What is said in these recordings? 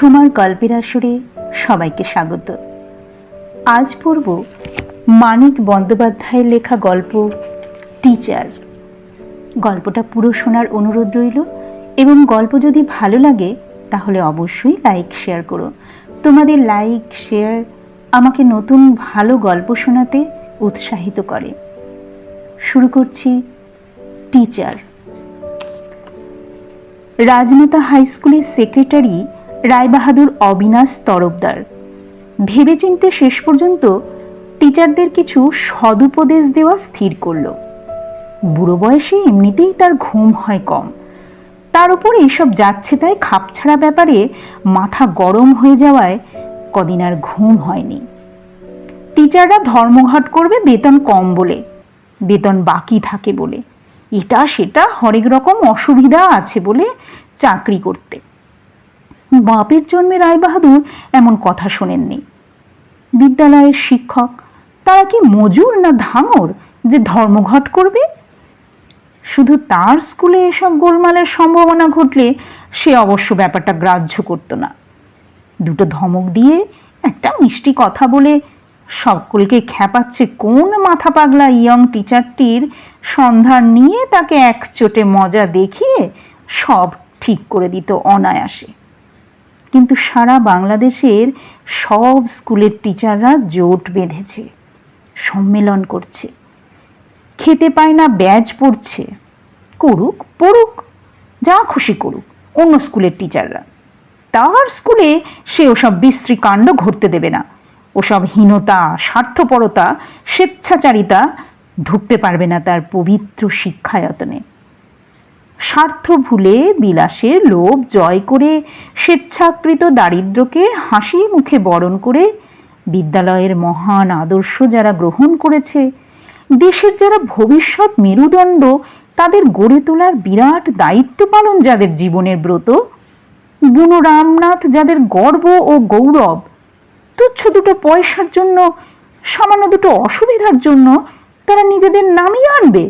সোমার গল্পের আসরে সবাইকে স্বাগত। আজ পড়ব মানিক বন্দ্যোপাধ্যায়ের লেখা গল্প, টিচার। গল্পটা পুরো শোনার অনুরোধ রইল এবং গল্প যদি ভালো লাগে তাহলে অবশ্যই লাইক, শেয়ার করো। তোমাদের লাইক, শেয়ার আমাকে নতুন ভালো গল্প শোনাতে উৎসাহিত করে। শুরু করছি টিচার। রাজমাতা হাই স্কুলের সেক্রেটারি রায়বাহাদুর অবিনাশ তরফদার। ভেবেচিন্তে শেষ পর্যন্ত টিচারদের কিছু সদুপদেশ দেওয়া স্থির করল। বুড়ো বয়সে এমনিতেই তার ঘুম হয় কম। তার উপর এইসব যাচ্ছে তাই খাপছাড়া ব্যাপারে মাথা গরম হয়ে যাওয়ায় কদিন আর ঘুম হয়নি। টিচাররা ধর্মঘট করবে, বেতন কম বলে। বেতন বাকি থাকে বলে। এটা সেটা হরেক রকম অসুবিধা আছে বলে চাকরি করতে। বাপের জন্মে রায়বাহাদুর এমন কথা শোনেননি। বিদ্যালয়ের শিক্ষক, তারা কি মজুর না ধাঙর যে ধর্মঘট করবে? শুধু তার স্কুলে এসব গোলমালের সম্ভাবনা ঘটলে সে অবশ্য ব্যাপারটা গ্রাহ্য করতো না। দুটো ধমক দিয়ে একটা মিষ্টি কথা বলে সকলকে খ্যাপাচ্ছে কোন মাথা পাগলা ইয়ং টিচারটির সন্ধান নিয়ে তাকে এক চোটে মজা দেখিয়ে সব ঠিক করে দিত অনায়াসে। কিন্তু সারা বাংলাদেশের সব স্কুলের টিচাররা জোট বেঁধেছে, সম্মেলন করছে। খেতে পায় না, ব্যাজ পড়ছে। করুক, পড়ুক, যা খুশি করুক, অন্য স্কুলের টিচাররা। তার স্কুলে সে ওসব বিশ্রী কাণ্ড ঘটতে দেবে না। ওসব হীনতা, স্বার্থপরতা, স্বেচ্ছাচারিতা ঢুকতে পারবে না তার পবিত্র শিক্ষায়তনে। স্বার্থ ভুলে বিলাসের লোভ জয় করে স্বেচ্ছাকৃত দারিদ্র্যকে হাসি মুখে বরণ করে বিদ্যালয়ের মহান আদর্শ যারা গ্রহণ করেছে, দেশের যারা ভবিষ্যৎ মেরুদণ্ড, তাদের গড়ে তোলার বিরাট দায়িত্ব পালন যাদের জীবনের ব্রত, বুনো রামনাথ যাদের গর্ব ও গৌরব, তুচ্ছ দুটো পয়সার জন্য, সামান্য দুটো অসুবিধার জন্য তারা নিজেদের নামিয়ে আনবে,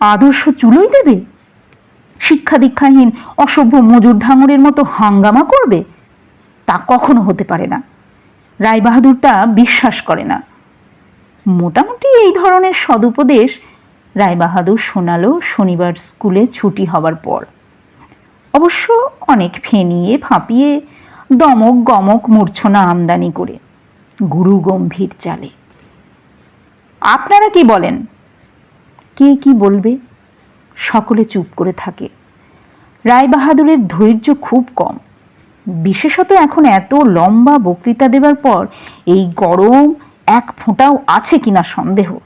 আদর্শ চুলোই দেবে। শিক্ষা দীক্ষাহীন অসভ্য মজুর ধাঙরের মতো হাঙ্গামা করবে? তা কখনো হতে পারে না। রায়বাহাদুর তা বিশ্বাস করে না। মোটামুটি এই ধরনের সদুপদেশ রায়বাহাদুর শোনালো শনিবার স্কুলে ছুটি হবার পর। অবশ্য অনেক ফেনিয়ে ফাঁপিয়ে দমক গমক মূর্ছনা আমদানি করে গুরু গম্ভীর চালে। আপনারা কি বলেন? কে কি বলবে? সকলে চুপ করে থাকে। রায়বাহাদুরের ধৈর্য খুব কম। বিশেষত এখন এত লম্বা বক্তৃতা দেবার পর এই গরম এক ফোঁটাও আছে কিনা সন্দেহ।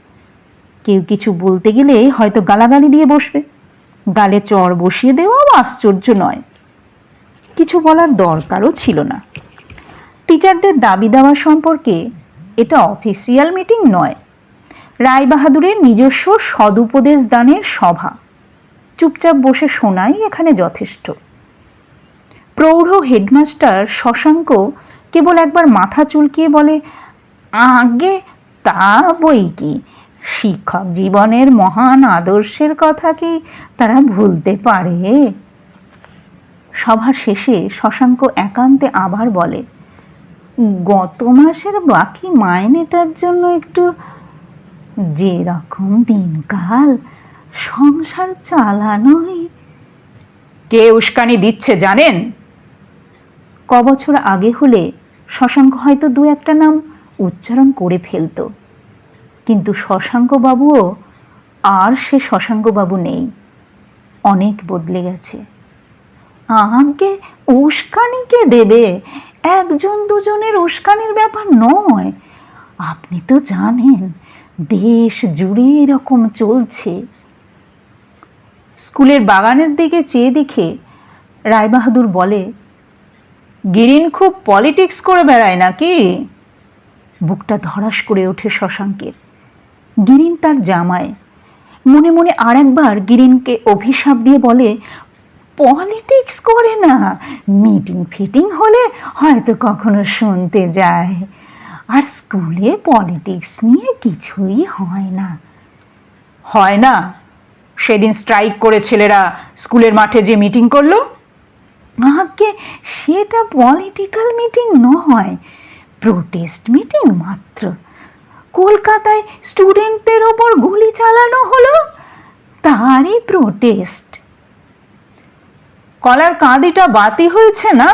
কেউ কিছু বলতে গেলে হয়তো গালাগালি দিয়ে বসবে। গালে চর বসিয়ে দেওয়াও আশ্চর্য নয়। কিছু বলার দরকারও ছিল না। টিচারদের দাবি দেওয়া সম্পর্কে এটা অফিসিয়াল মিটিং নয়। রায়বাহাদুরের নিজস্ব সদুপদেশ দানের সভা। চুপচাপ বসে শোনাই এখানে যথেষ্ট। প্রৌঢ় হেডমাস্টার শশাঙ্ক কেবল একবার মাথা চুলকিয়ে বলে, আগে তা বই কি? শিক্ষক জীবনের মহান আদর্শের কথা কি তারা ভুলতে পারে? সভার শেষে শশাঙ্ক একান্তে আবার বলে, গত মাসের বাকি মাইনেটার জন্য একটু যেরকম দিনকাল সংসার চালানোই। কে উস্কানি দিচ্ছে জানেন? ক বছর আগে হলে শশাঙ্ক হয়তো দু একটা নাম উচ্চারণ করে ফেলতো। কিন্তু শশাঙ্ক বাবুও আর সে শশাঙ্ক বাবু নেই। অনেক বদলে গেছে। আমাকে উস্কানি কে দেবে? একজন দুজনের উস্কানির ব্যাপার নয়। আপনি তো জানেন, দেশ জুড়ে এরকম চলছে। স্কুলের বাগানের দিকে চেয়ে দেখে রায়বাহাদুর বলে, গিরিন খুব পলিটিক্স করে বেড়ায় নাকি? বুকটা ধরাস করে ওঠে শশাঙ্কের। গিরিন তার জামায় মনে মনে আর একবার গিরিনকে অভিশাপ দিয়ে বলে, পলিটিক্স করে না, মিটিং ফিটিং হলে হয়তো কখনো শুনতে যায়। আর স্কুলে পলিটিক্স নিয়ে কিছুই হয় না। হয় না? সেদিন স্ট্রাইক করে ছেলেরা স্কুলের মাঠে যে মিটিং করল। আগে সেটা পলিটিক্যাল মিটিং নয় প্রোটেস্ট মিটিং মাত্র। কলকাতায় স্টুডেন্টদের ওপর গুলি চালানো হলো, তারই প্রোটেস্ট কলার কাঁদিটা বাতি হয়েছে না?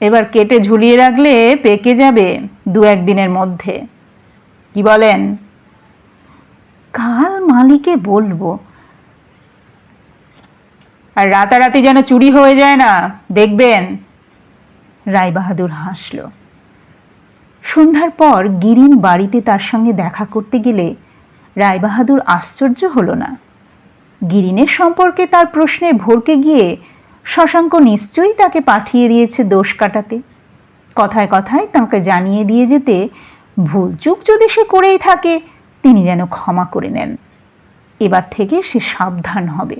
এবার কেটে ঝুলিয়ে রাখলে পেকে যাবে দু একদিনের মধ্যে। কি বলেন? কাল মালিকে বলব আর রাতারাতি যেন চুরি হয়ে যায় না, দেখবেন রায়বাহাদুর হাসল। সন্ধ্যার পর গিরিন বাড়িতে তার সঙ্গে দেখা করতে গেলে রায়বাহাদুর আশ্চর্য হল না। গিরিনের সম্পর্কে তার প্রশ্নে ভরকে গিয়ে শশাঙ্ক নিশ্চয়ই তাকে পাঠিয়ে দিয়েছে দোষ কাটাতে। কথায় কথায় তাকে জানিয়ে দিয়ে যেতে ভুলচুক যদি সে করেই থাকে, তিনি যেন ক্ষমা করে নেন। এবার থেকে সে সাবধান হবে।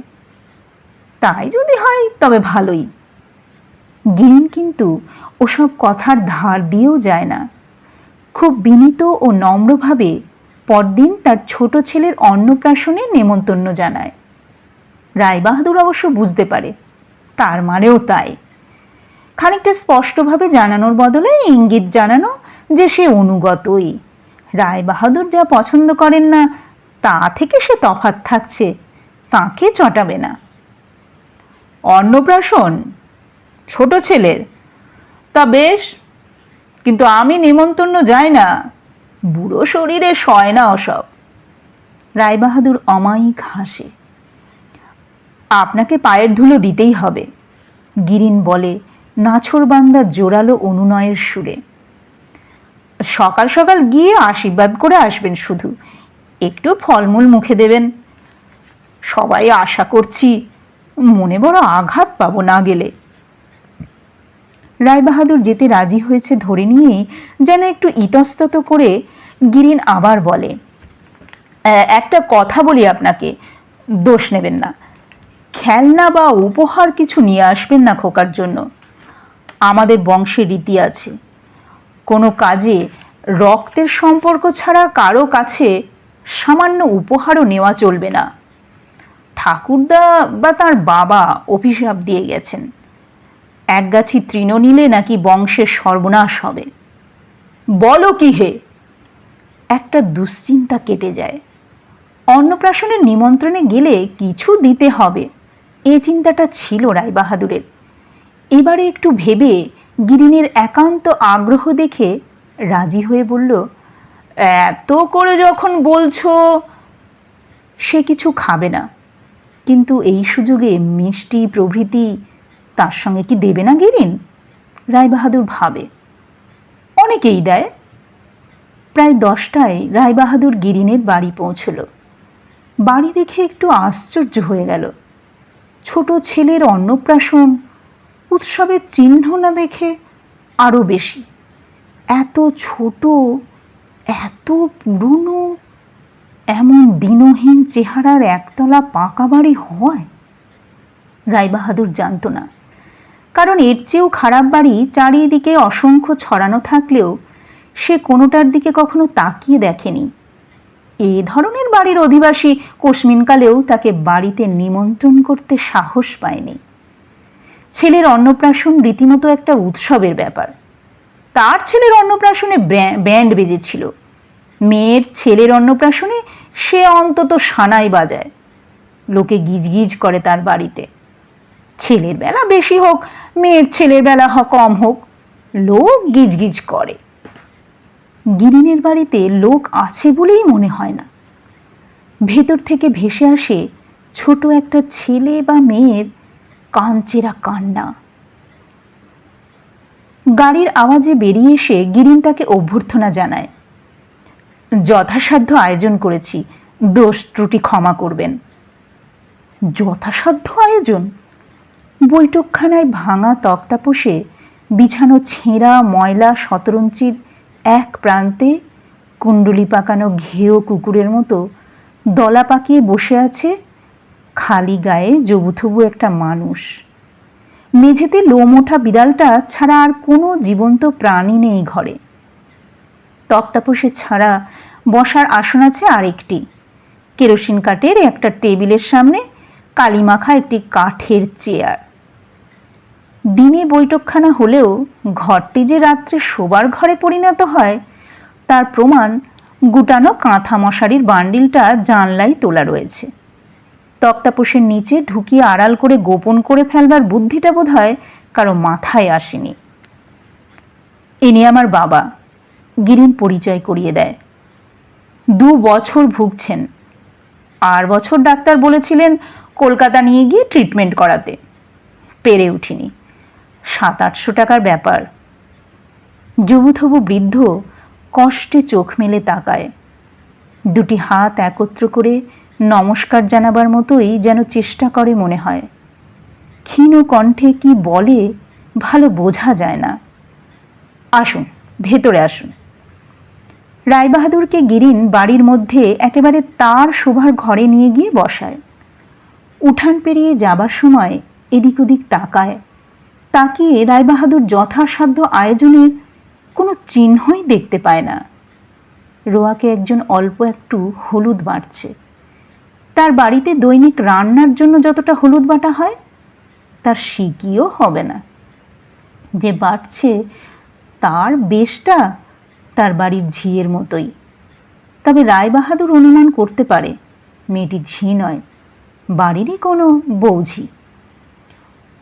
তাই যদি হয়, তবে ভালোই। গিরিন কিন্তু ওসব কথার ধার দিয়েও যায় না। খুব বিনীত ও নম্রভাবে পরদিন তার ছোট ছেলের অন্নপ্রাশনে নেমন্তন্ন জানায়। রায়বাহাদুর অবশ্য বুঝতে পারে, তার মানেও তাই। খানিকটা স্পষ্টভাবে জানানোর বদলে ইঙ্গিত জানানো যে সে অনুগতই। রায়বাহাদুর যা পছন্দ করেন না, তা থেকে সে তফাৎ থাকছে, তাকে চটাবে না। অন্নপ্রাশন, ছোট ছেলের। তা বেশ, কিন্তু আমি নিমন্ত্রণ যাই না, বুড়ো শরীরে সয় না ওসব। রায়বাহাদুর অমায়িক হাসে। আপনাকে পায়ের ধুলো দিতেই হবে, গিরিন বলে নাছরবান্দা জোরালো অনুনয়ের সুরে। সকাল সকাল গিয়ে আশীর্বাদ করে আসবেন শুধু, একটু ফলমূল মুখে দেবেন। সবাই আশা করছি মনে বড় আঘাত পাবো না গেলে। রায়বাহাদুর যেতে রাজি হয়েছে ধরে নিয়েই যেন একটু ইতস্তত করে গিরিন আবার বলে একটা কথা বলি আপনাকে, দোষ নেবেন না। খেলনা বা উপহার কিছু নিয়ে আসবেন না খোকার জন্য। আমাদের বংশে রীতি আছে। কোনো কাজে রক্তের সম্পর্ক ছাড়া কারও কাছে সামান্য উপহারও নেওয়া চলবে না। ঠাকুরদা বা তার বাবা অভিশাপ দিয়ে গেছেন। একগাছি তৃণ নিলে নাকি বংশের সর্বনাশ হবে। বলো কি হে? একটা দুশ্চিন্তা কেটে যায়। অন্নপ্রাশনের নিমন্ত্রণে গেলে কিছু দিতে হবে। এ চিন্তাটা ছিল রায়বাহাদুরের। এবারে একটু ভেবে গিরিনের একান্ত আগ্রহ দেখে রাজি হয়ে বলল, এত করে যখন বলছো, সে কিছু খাবে না। কিন্তু এই সুযোগে মিষ্টি প্রভৃতি তার সঙ্গে কি দেবে না গিরিন? রায়বাহাদুর ভাবে। অনেকেই দেয়। প্রায় দশটায় রায়বাহাদুর গিরিনের বাড়ি পৌঁছল। বাড়ি দেখে একটু আশ্চর্য হয়ে গেল। ছোট ছেলের অন্নপ্রাশন, উৎসবের চিহ্ন না দেখে আরও বেশি। এত ছোট, এত পুরনো এমন দিনহীন চেহারার একতলা পাকা বাড়ি হয় রায়বাহাদুর জানতো না। কারণ এর চেয়েও খারাপ বাড়ি চারিদিকে অসংখ্য ছড়ানো থাকলেও সে কোনোটার দিকে কখনো তাকিয়ে দেখেনি। এ ধরনের বাড়ির অধিবাসী কোশমিনকালেও তাকে বাড়িতে নিমন্ত্রণ করতে সাহস পায়নি। ছেলের অন্নপ্রাশন রীতিমতো একটা উৎসবের ব্যাপার। তার ছেলের অন্নপ্রাশনে ব্যান্ড বেজেছিল। মেয়ের ছেলের অন্নপ্রাশনে সে অন্তত সানাই বাজায়। লোকে গিজগিজ করে তার বাড়িতে। ছেলের বেলা বেশি হোক, মেয়ের ছেলের বেলা কম হোক, লোক গিজগিজ করে। গিরিনের বাড়িতে লোক আছে বলেই মনে হয় না। ভেতর থেকে ভেসে আসে ছোট একটা ছেলে বা মেয়ের কাঞ্চেরা কান্না। গাড়ির আওয়াজে বেরিয়ে এসে গিরিন তাকে অভ্যর্থনা জানায়। যথাসাধ্য আয়োজন করেছি। দোষ ত্রুটি ক্ষমা করবেন। যথাসাধ্য আয়োজন? বৈঠকখানায় ভাঙা তক্তাপোষে বিছানো ছেঁড়া ময়লা শতরঞ্চির এক প্রান্তে কুণ্ডলি পাকানো ঘেয় কুকুরের মতো দলা পাকিয়ে বসে আছে খালি গায়ে জবুথবু একটা মানুষ। মেঝেতে লোম ওঠা বিড়ালটা ছাড়া আর কোনো জীবন্ত প্রাণী নেই ঘরে। তক্তাপোষে ছাড়া বসার আসন আছে আরেকটি। কেরোসিন কাঠের একটা টেবিলের সামনে কালিমাখা একটি কাঠের চেয়ার। দিনে বৈঠকখানা হলেও ঘরটি যে রাত্রে শোবার ঘরে পরিণত হয়, তার প্রমাণ গুটানো কাঁথা মশারির বান্ডিলটা জানলাই তোলা রয়েছে। তক্তাপোষের নিচে ঢুকিয়ে আড়াল করে গোপন করে ফেলবার বুদ্ধিটা বোধ হয় কারও মাথায় আসেনি। ইনি আমার বাবা। গিরিন পরিচয় করিয়ে দেয়। দু বছর ভুগছেন। আর বছর ডাক্তার বলেছিলেন কলকাতা নিয়ে গিয়ে ট্রিটমেন্ট করাতে। পেরে উঠিনি। সাত আটশো টাকার ব্যাপার। যুবথবু বৃদ্ধ কষ্টে চোখ মেলে তাকায়। দুটি হাত একত্র করে নমস্কার জানাবার মতোই যেন চেষ্টা করে মনে হয়। ক্ষীণ কণ্ঠে কি বলে ভালো বোঝা যায় না। আসুন, ভেতরে আসুন। রায়বাহাদুরকে গিরিন বাড়ির মধ্যে একেবারে তার শোভার ঘরে নিয়ে গিয়ে বসায়। উঠান পেরিয়ে যাবার সময় এদিক ওদিক তাকায়। তাকিয়ে রায়বাহাদুর যথাসাধ্য আয়োজনের কোনো চিহ্নই দেখতে পায় না। রোয়াকে একজন অল্প একটু হলুদ বাটছে। তার বাড়িতে দৈনিক রান্নার জন্য যতটা হলুদ বাটা হয়, তার সিকিও হবে না। যে বাটছে, তার বেশটা তার বাড়ির ঝিয়ের মতোই। তবে রায়বাহাদুর অনুমান করতে পারে, মেয়েটি ঝি নয়, বাড়িরই কোনো বৌঝি।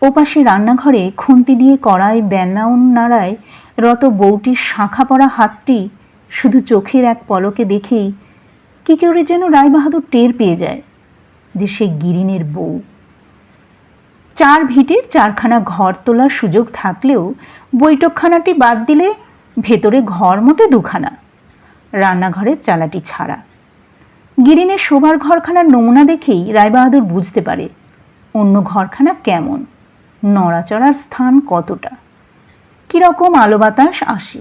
ওপাশে রান্নাঘরে খুন্তি দিয়ে কড়াই ব্যানাউন নাড়ায় রত বউটির শাঁখা পড়া হাতটি শুধু চোখের এক পলকে দেখেই কি করে যেন রায়বাহাদুর টের পেয়ে যায় যে সে গিরিনের বউ। চার ভিটের চারখানা ঘর তোলার সুযোগ থাকলেও বৈঠকখানাটি বাদ দিলে ভেতরে ঘর মোটে দুখানা রান্নাঘরের চালাটি ছাড়া। গিরিনের শোবার ঘরখানার নমুনা দেখেই রায়বাহাদুর বুঝতে পারে, অন্য ঘরখানা কেমন, নড়াচড়ার স্থান কতটা, কীরকম আলো বাতাস আসে।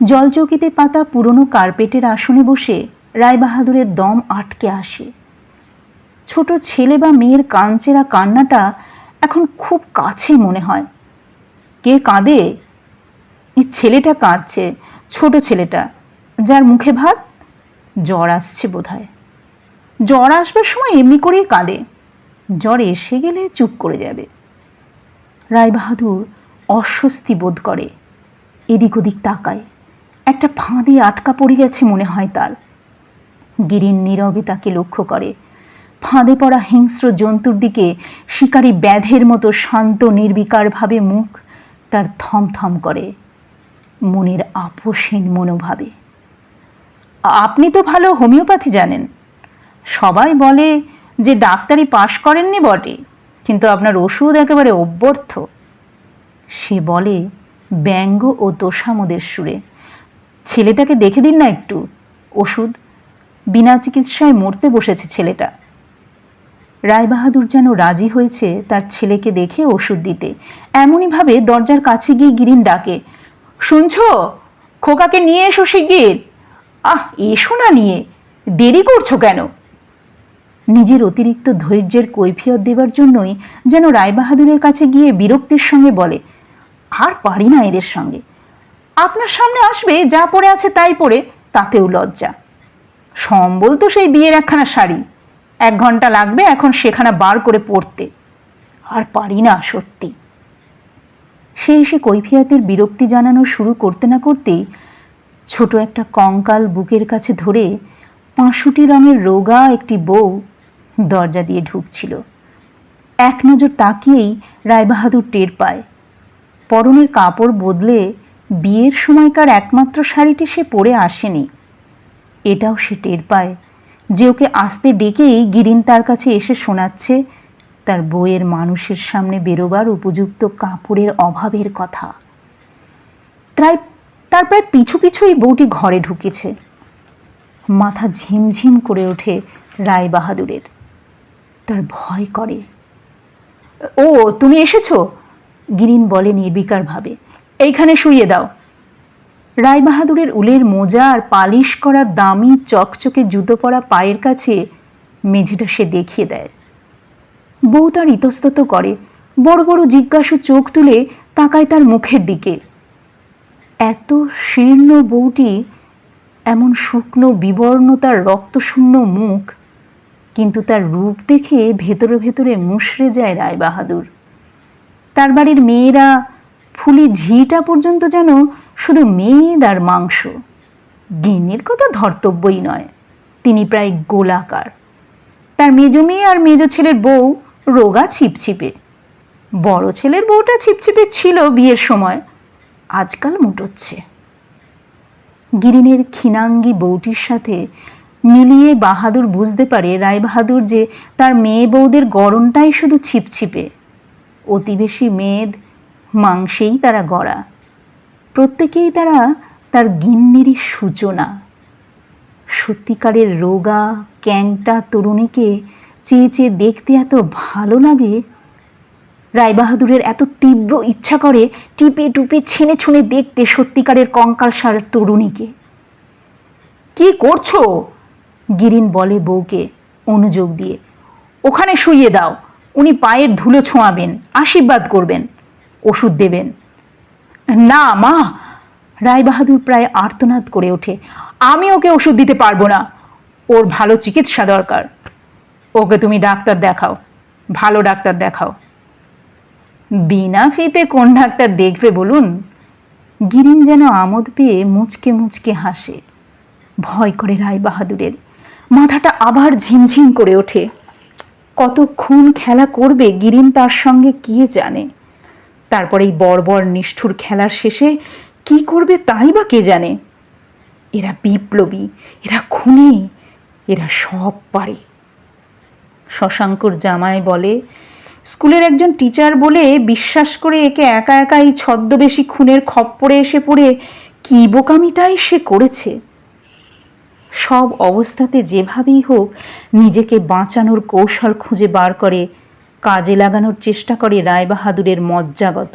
জলচৌকিতে পাতা পুরনো কার্পেটের আসনে বসে রায়বাহাদুরের দম আটকে আসে। ছোট ছেলে বা মেয়ের কাঞ্চেরা কান্নাটা এখন খুব কাছে মনে হয়। কে কাঁদে এই ছেলেটা কাঁদছে, ছোট ছেলেটা, যার মুখে ভাত? জ্বর আসছে বোধ হয় জ্বর আসবার সময় এমনি করেই কাঁদে। জ্বর এসে গেলে চুপ করে যাবে। রায়বাহাদুর অস্বস্তি বোধ করে। এদিক ওদিক তাকায়। একটা ফাঁদে আটকা পড়ে গেছে মনে হয় তার। গিরিন নীরবে তাকে লক্ষ্য করে। ফাঁদে পড়া হিংস্র জন্তুর দিকে শিকারী ব্যাধের মতো শান্ত, নির্বিকারভাবে মুখ তার থমথম করে। মনের আপোষহীন মনোভাবে। আপনি তো ভালো হোমিওপ্যাথি জানেন। সবাই বলে যে ডাক্তারি পাশ করেননি বটে, কিন্তু আপনার ওষুধ একেবারে অভ্যর্থ সে বলে, ব্যঙ্গ ও তোষামোদের সুরে, ছেলেটাকে দেখে দিন না একটু, ওষুধ। বিনা চিকিৎসায় মরতে বসেছে ছেলেটা। রায়বাহাদুর যেন রাজি হয়েছে তার ছেলেকে দেখে ওষুধ দিতে। এমনইভাবে দরজার কাছে গিয়ে গিরিন ডাকে শুনছ? খোকাকে নিয়ে এসো শিগগির। আহ, এসো না নিয়ে। দেরি করছ কেন? নিজের অতিরিক্ত ধৈর্যের কৈফিয়ত দেবার জন্যই যেন রায়বাহাদুরের কাছে গিয়ে বিরক্তির সঙ্গে বলে, আর পারি না এদের সঙ্গে। আপনার সামনে আসবে, যা পড়ে আছে তাই পড়ে, তাতেও লজ্জা। সম্বল তো সেই বিয়ের একখানা শাড়ি। এক ঘণ্টা লাগবে এখন সেখানা বার করে পড়তে। আর পারি না সত্যি। সে এসে কৈফিয়াতের বিরক্তি জানানো শুরু করতে না করতেই ছোট একটা কঙ্কাল বুকের কাছে ধরে পাঁশুটি রঙের রোগা একটি বউ দরজা দিয়ে ঢুকছিল। এক নজর তাকিয়েই রায়বাহাদুর টের পায়। পরনের কাপড় বদলে বিয়ের সময়কার একমাত্র শাড়িটি সে পরে আসেনি। এটাও সে টের পায় যে ওকে আসতে ডেকেই গিরিন তার কাছে এসে শোনাচ্ছে তার বইয়ের মানুষের সামনে বেরোবার উপযুক্ত কাপড়ের অভাবের কথা। প্রায় তার প্রায় পিছু পিছু এই বউটি ঘরে ঢুকেছে। মাথা ঝিমঝিম করে ওঠে রায় বাহাদুরের তার ভয় করে। ও, তুমি এসেছ? গিরিন বলে নির্বিকারভাবে। এইখানে শুইয়ে দাও। রায়বাহাদুরের উলের মোজা আর পালিশ করা দামি চকচকে জুতো পরা পায়ের কাছে মেঝেটা সে দেখিয়ে দেয়। বউ তার ইতস্তত করে। বড় বড় জিজ্ঞাসু চোখ তুলে তাকায় তার মুখের দিকে। এত শীর্ণ বউটি, এমন শুকনো বিবর্ণ তার রক্তশূন্য মুখ, কিন্তু তার রূপ দেখে ভেতরে ভেতরে মুশড়ে যায় রায় বাহাদুর তার বাড়ির মেয়েরা ফুলি ঝিটা পর্যন্ত যেন শুধু মেদ আর মাংস। গিন্নির কথা ধর্তব্যই নয়, তিনি প্রায় গোলাকার। তার মেজ মেয়ে আর মেজ ছেলের বউ রোগা ছিপছিপে। বড় ছেলের বউটা ছিপছিপে ছিল বিয়ের সময়। আজকাল মুটোচ্ছে। গিরিনের ক্ষীণাঙ্গী বউটির সাথে মিলিয়ে বাহাদুর বুঝতে পারে রায়বাহাদুর যে তার মেয়ে বউদের গরমটাই শুধু ছিপছিপে। অতি বেশি মেদ, মাংসেই তারা গড়া। প্রত্যেকেই তারা তার গিন্নিরই সূচনা। সত্যিকারের রোগা, ক্যাংটা তরুণীকে চেয়ে চেয়ে দেখতে এত ভালো লাগে। রায়বাহাদুরের এত তীব্র ইচ্ছা করে টিপে টুপে ছেনে ছুঁড়ে দেখতে সত্যিকারের কঙ্কালসার তরুণীকে। কি করছ? গিরিন বলে বউকে অনুযোগ দিয়ে। ওখানে শুইয়ে দাও, উনি পায়ের ধুলো ছোঁয়াবেন, আশীর্বাদ করবেন, ওষুধ দেবেন। না, মা! রায়বাহাদুর প্রায় আর্তনাদ করে ওঠে। আমি ওকে ওষুধ দিতে পারব না। ওর ভালো চিকিৎসা দরকার। ওকে তুমি ডাক্তার দেখাও, ভালো ডাক্তার দেখাও। বিনা ফিতে কোন ডাক্তার দেখবে বলুন? গিরিন যেন আমোদ পেয়ে মুচকে মুচকে হাসে। ভয় করে রায় বাহাদুরের। মাথাটা আবার ঝিমঝিম করে ওঠে। কতক্ষণ খেলা করবে গিরিন তার সঙ্গে কে জানে? তারপর এই বর্বর নিষ্ঠুর খেলার শেষে কি করবে তাই বা কে জানে? এরা বিপ্লবী, এরা খুনি, এরা সব পারে। শশাঙ্কর জামাই বলে, স্কুলের একজন টিচার বলে বিশ্বাস করে একে একা একা এই ছদ্মবেশী খুনের খপ্পরে এসে পড়ে কি বোকামিটাই সে করেছে। সব অবস্থাতে যেভাবেই হোক নিজেকে বাঁচানোর কৌশল খুঁজে বার করে, কাজে লাগানোর চেষ্টা করে রায়বাহাদুরের মজ্জাগত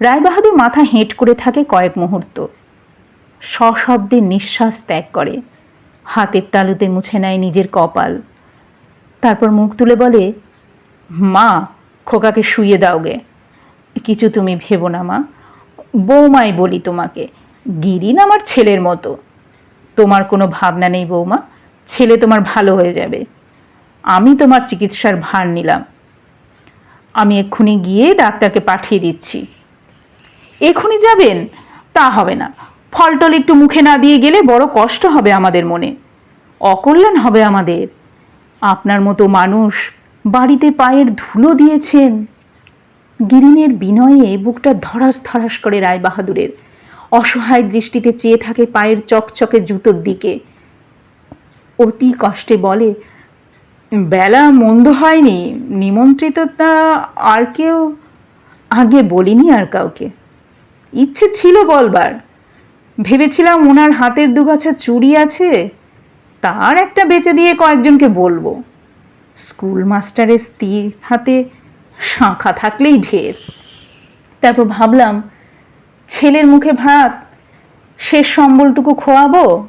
রায়বাহাদুর মাথা হেঁট করে থাকে কয়েক মুহূর্ত। সশব্দে নিঃশ্বাস ত্যাগ করে। হাতের তালুতে মুছে নেয় নিজের কপাল। তারপর মুখ তুলে বলে, মা, খোকাকে শুয়ে দাও গে কিছু তুমি ভেবো না, মা। বৌমাই বলি তোমাকে, গিরিন আমার ছেলের মতো। তোমার কোনো ভাবনা নেই বৌমা, ছেলে তোমার ভালো হয়ে যাবে। আমি তোমার চিকিৎসার ভার নিলাম। আমি এক্ষুনি গিয়ে ডাক্তারকে পাঠিয়ে দিচ্ছি। এক্ষুনি যাবেন? তা হবে না। ফলটল একটু মুখে না দিয়ে গেলে বড় কষ্ট হবে আমাদের মনে। অকল্যাণ হবে আমাদের। আপনার মতো মানুষ বাড়িতে পায়ের ধুলো দিয়েছেন। গিরিনের বিনয়ে বুকটা ধরাস ধরাস করে রায় বাহাদুরের অসহায় দৃষ্টিতে চেয়ে থাকে পায়ের চকচকে জুতোর দিকে। অতি কষ্টে বলে, বেলা মন্দ হয়নি। নিমন্ত্রিতটা আর কেউ আগে বলিনি আর কাউকে। ইচ্ছে ছিল বলবার। ভেবেছিলাম ওনার হাতের দুগাছা চুড়ি আছে। তার একটা বেচে দিয়ে কয়েকজনকে বলব। স্কুল মাস্টারের স্ত্রীর হাতে শাঁখা থাকলেই ঢের। তারপর ভাবলাম, ছেলের মুখে ভাত, শেষ সম্বলটুকু খোয়াবো?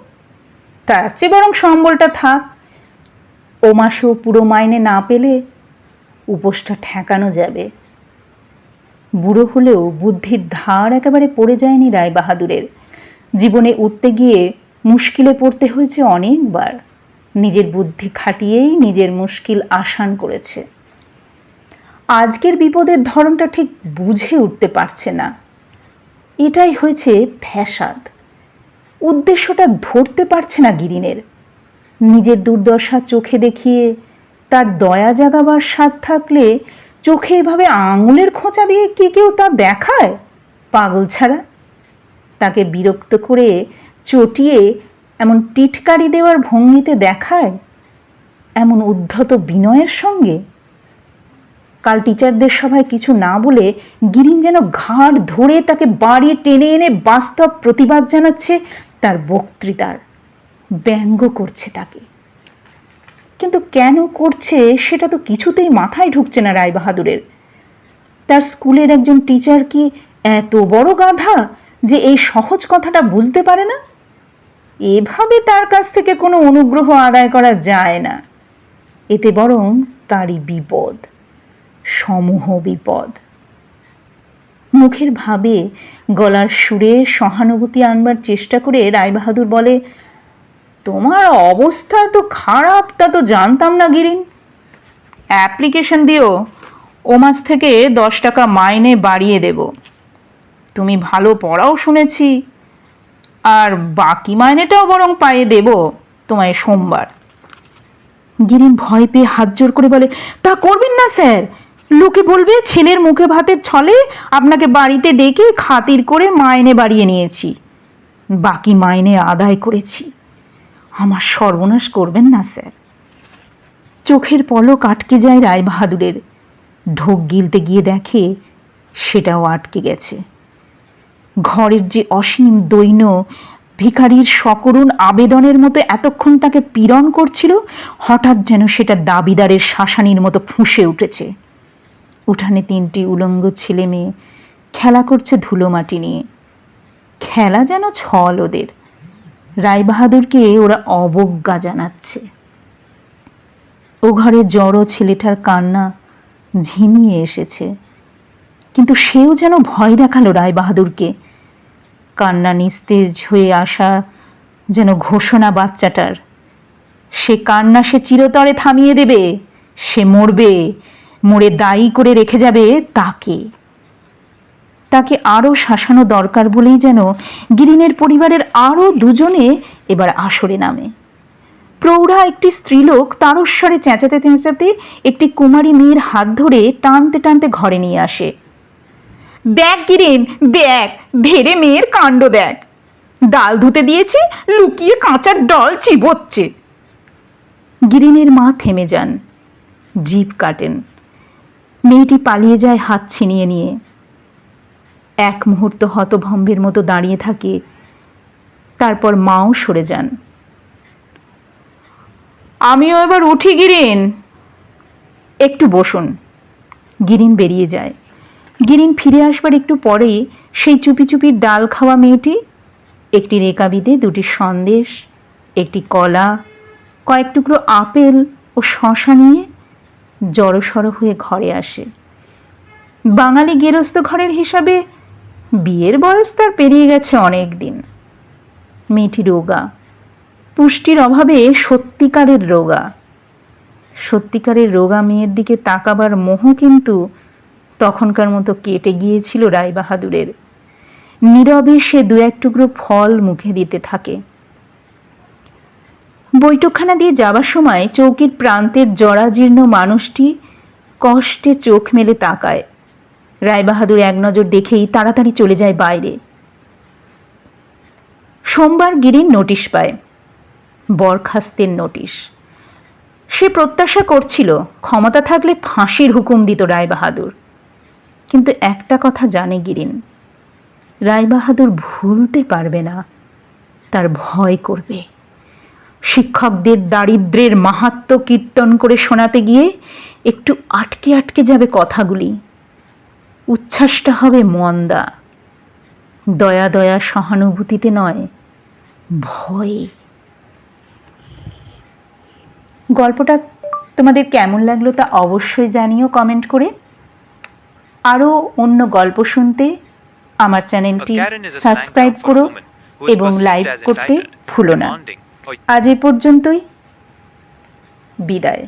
তার চেয়ে বরং সম্বলটা থাক। ও মাসেও পুরো মাইনে না পেলে উপোসটা ঠেকানো যাবে। বুড়ো হলেও বুদ্ধির ধার একেবারে পড়ে যায়নি রায় বাহাদুরের জীবনে উঠতে গিয়ে মুশকিলে পড়তে হয়েছে অনেকবার। নিজের বুদ্ধি খাটিয়েই নিজের মুশকিল আসান করেছে। আজকের বিপদের ধরনটা ঠিক বুঝে উঠতে পারছে না। এটাই হয়েছে ফ্যাসাদ। উদ্দেশ্যটা ধরতে পারছে না গিরিনের। নিজের দুর্দশা চোখে দেখিয়ে তার দয়া জাগাবার স্বাদ থাকলে চোখে এভাবে আঙুলের খোঁচা দিয়ে কে কেউ তা দেখায়? পাগল ছাড়া? তাকে বিরক্ত করে চটিয়ে এমন টিটকারি দেওয়ার ভঙ্গিতে দেখায় এমন উদ্ধত বিনয়ের সঙ্গে? কাল টিচারদের সভায় কিছু না বলে গিরিন যেন ঘাড় ধরে তাকে বাড়ি টেনে এনে বাস্তব প্রতিবাদ জানাচ্ছে তার বক্তৃতার। ব্যঙ্গ করছে তাকে। কিন্তু কেন করছে সেটা তো কিছুতেই মাথায় ঢুকছে না রায় বাহাদুরের তার স্কুলের একজন টিচার কি এত বড় গাধা? যে এই সহজ কথাটা বুঝতে পারে না? এভাবে তার কাছ থেকে কোনো অনুগ্রহ আদায় করা যায় না। এতে বরং তারই বিপদ, সমূহ বিপদ। মুখের ভাবে গলার সুরে সহানুভূতি আনবার চেষ্টা করে রায়বাহাদুর বলে, তোমার অবস্থা তো খারাপ, তা তো জানতাম না গিরিন। অ্যাপ্লিকেশন দিও ও মাস থেকে দশ টাকা মাইনে বাড়িয়ে দেব। তুমি ভালো পড়াও শুনেছি। আর বাকি মাইনেটাও বরং পায়ে দেব তোমায় সোমবার। গিরিন ভয় পেয়ে হাত জোর করে বলে, তা করবেন না স্যার। লোকে বলবে ছেলের মুখে ভাতের ছলে আপনাকে বাড়িতে ডেকে খাতির করে মাইনে বাড়িয়ে নিয়েছি। বাকি মাইনে আদায় করেছি। আমার সর্বনাশ করবেন না স্যার। চোখের পলক আটকে যায় রায় বাহাদুরের ঢোক গিলতে গিয়ে দেখে সেটাও আটকে গেছে। ঘরের যে অসীম দৈন্য, ভিখারির সকরুণ আবেদনের মতো এতক্ষণ তাকে পীড়ন করছিল, হঠাৎ যেন সেটা দাবিদারের শাসানির মতো ফুঁসে উঠেছে। উঠানে তিনটি উলঙ্গ ছেলে মেয়ে খেলা করছে ধুলো মাটি নিয়ে। খেলা যেন ছল ওদের। রায়বাহাদুরকে ওরা অবজ্ঞা জানাচ্ছে। ও ঘরে জড়ো ছেলেটার কান্না ঝিমিয়ে এসেছে। কিন্তু সেও যেন ভয় দেখাল রায়বাহাদুরকে। কান্না নিস্তেজ হয়ে আসা যেন ঘোষণা বাচ্চাটার। সে কান্না সে চিরতরে থামিয়ে দেবে, সে মরবে, মরে দায়ী করে রেখে যাবে তাকে। তাকে আরও শাসানো দরকার বলেই যেন গিরিনের পরিবারের আরও দুজনে এবার আসরে নামে। প্রৌঢ়া একটি স্ত্রীলোক তারস্বরে চেঁচাতে চেঁচাতে একটি কুমারী মেয়ের হাত ধরে টানতে টানতে ঘরে নিয়ে আসে। দেখ গিরিন দেখ ধেরে মেয়ের কাণ্ড দেখ। ডাল ধুতে দিয়েছি, লুকিয়ে কাঁচার ডল চিবোচ্ছে। গিরিনের মা থেমে যান। জিভ কাটেন। মেয়েটি পালিয়ে যায় হাত ছিনিয়ে নিয়ে। এক মুহূর্ত হতভম্বের মতো দাঁড়িয়ে থাকে। তারপর মাও সরে যান। আমিও এবার উঠি গিরিন। একটু বসুন। গিরিন বেরিয়ে যায়। গিরিন ফিরে আসবার একটু পরেই সেই চুপি চুপি ডাল খাওয়া মেয়েটি, একটি রেকাবিতে দুটি সন্দেশ, একটি কলা, কয়েক টুকরো আপেল ও শশা নিয়ে জড়সড় হয়ে ঘরে আসে। বাঙালি গেরস্ত ঘরের হিসাবে বিয়ের বয়স তার পেরিয়ে গেছে অনেক দিন মেয়েটি রোগা। পুষ্টির অভাবে সত্যিকারের রোগা। সত্যিকারের রোগা মেয়ের দিকে তাকাবার মোহ কিন্তু তখনকার মতো কেটে গিয়েছিল রায়বাহাদুরের। নীরবে সে দু এক টুকরো ফল মুখে দিতে থাকে। বৈঠকখানা দিয়ে যাবার সময় চৌকির প্রান্তের জরাজীর্ণ মানুষটি কষ্টে চোখ মেলে তাকায়। রায়বাহাদুর এক নজর দেখেই তাড়াতাড়ি চলে যায় বাইরে। সোমবার গিরির নোটিশ পায়। বরখাস্তের নোটিশ। সে প্রত্যাশা করছিল, ক্ষমতা থাকলে ফাঁসির হুকুম দিত রায়বাহাদুর। কিন্তু একটা কথা জানে গিরিন, রায়বাহাদুর ভুলতে পারবে না, তার ভয় করবে। শিক্ষকদের দারিদ্রের মাহাত্ম কীর্তন করে শোনাতে গিয়ে একটু আটকে আটকে যাবে কথাগুলি। উচ্ছ্বাসটা হবে মন্দা, দয়া দয়া সহানুভূতিতে নয়, ভয়ে। গল্পটা তোমাদের কেমন লাগল তা অবশ্যই জানিও কমেন্ট করে। আরও অন্য গল্প শুনতে আমার চ্যানেলটি সাবস্ক্রাইব করো এবং লাইক করতে ভুলো না। আজ এ পর্যন্তই। বিদায়।